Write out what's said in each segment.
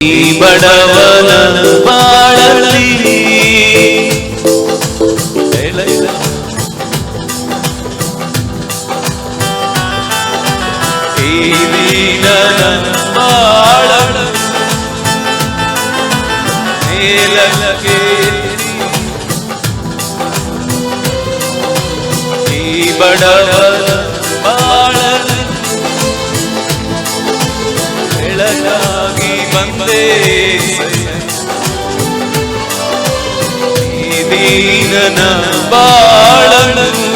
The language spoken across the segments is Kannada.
ಈ ಬಡವನ ಬಾಳಲಿ ಹೇಳ ಇಲ್ಲ. ಈ ದೀನನ ಬಾಳಲು ಮೇಲಕ್ಕೆ ಈ ಬಡವನ ದೀನನ ಬಾಳನು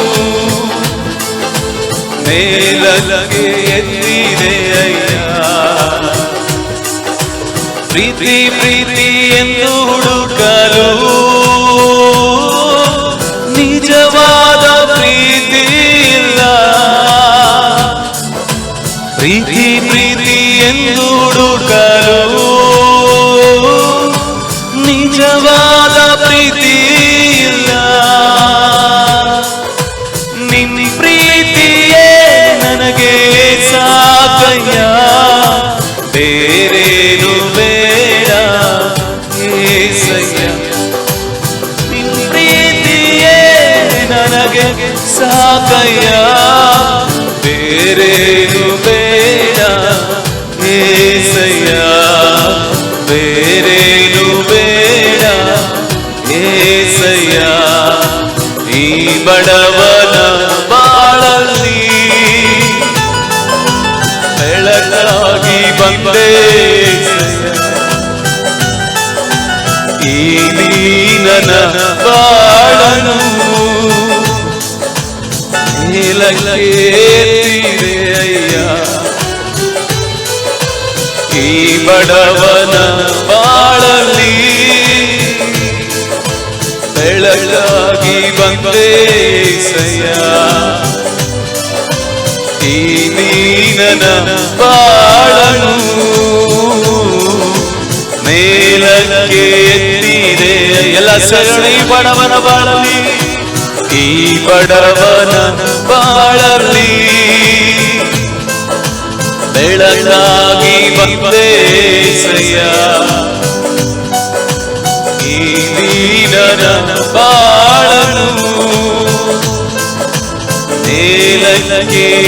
ಮೇಲಲಗೆ ಅಯ್ಯ. ಪ್ರೀತಿ ಪ್ರೀತಿ ಎಂದು ಹುಡುಕಲು ಸಾಕಯ್ಯ ಬೇರೇನು ಬೇಡ ಏಸಯ್ಯ ಬೇರೇನು ಬೇಡ ಏಸಯ್ಯ ಈ ಬಡವನ ಬಾಳಲ್ಲಿ ಬೆಳಕಾಗಿ ಬಂದೆ ಈ ನೀನನ ಬಾಳನು ಈ ಬಡವನ ಬಾಳಲಿ ಬೆಳಗಾಗಿ ಬಂದೆ ಸಯ್ಯ. ಈ ನೀನನ ಬಾಳನು ಮೇಲಕ್ಕೆ ಎಲ್ಲ ಸರಣಿ ಬಡವನ ಬಾಳಲಿ ಈ ಬಡವನ ಬಾಳಲಿ ಬೆಳಗಾಗಿ ಬಂದೆ ಸಯ್ಯ ಈ ದೀನನ ಬಾಳನು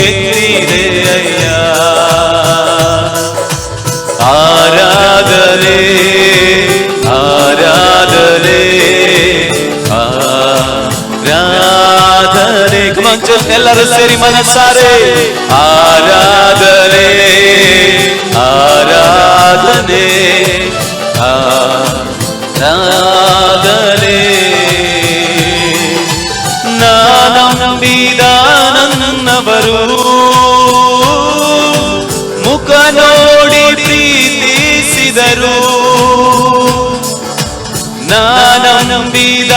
ಎತ್ತಿದೆ ಅಯ್ಯ. ಆರಾಧನೆ ಕುಮಂಚ ಎಲ್ಲರೂ ಸೇರಿ ಮನಸ್ಸಾರೆ. ಆರಾಧನೆ ಆರಾಧನೆ ಆರಾಧನೆ. ನಾನಂಬಿದ ನನ್ನವರು ಮುಖ ನೋಡಿ ಪ್ರೀತಿಸಿದರು. ನಾನಂಬಿದ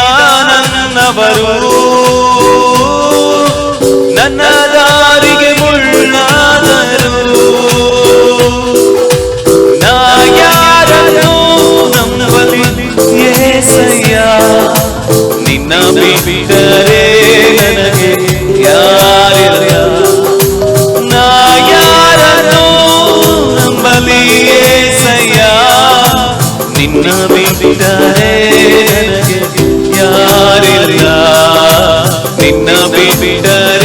ನನ್ನವರು ನಿನ್ನ ಬಿಟ್ಟರೆ ನನಗೆ ಯಾರಿಲ್ಲ ನಾ ಯಾರನ್ನು ನಂಬಲಿ ಏಸಯ್ಯ ನಿನ್ನ ಬಿಟ್ಟರೆ ನನಗೆ ಯಾರಿಲ್ಲ ನಿನ್ನ ಬಿಟ್ಟರೆ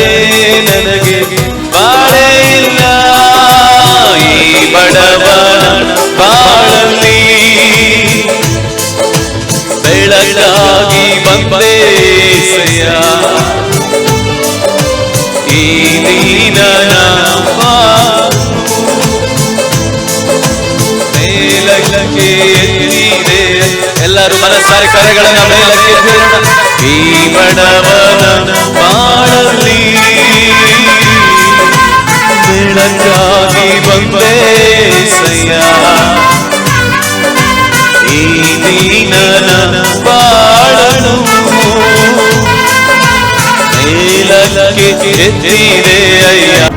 ಎತ್ತಿದೆ ಎಲ್ಲರೂ ಮನಸ್ಸಾರಿ ಕರೆಗಳನ್ನ ಮೇಲೆ. ಈ ಬಡವನ ಬಾಳಲ್ಲಿ ಬೆಳಕಾಗಿ ಬಂದೆ ಈ ದೀನನ ಬಾಳನು ಮೇಲಕ್ಕೆ ಎತ್ತಿದೆ ಅಯ್ಯ.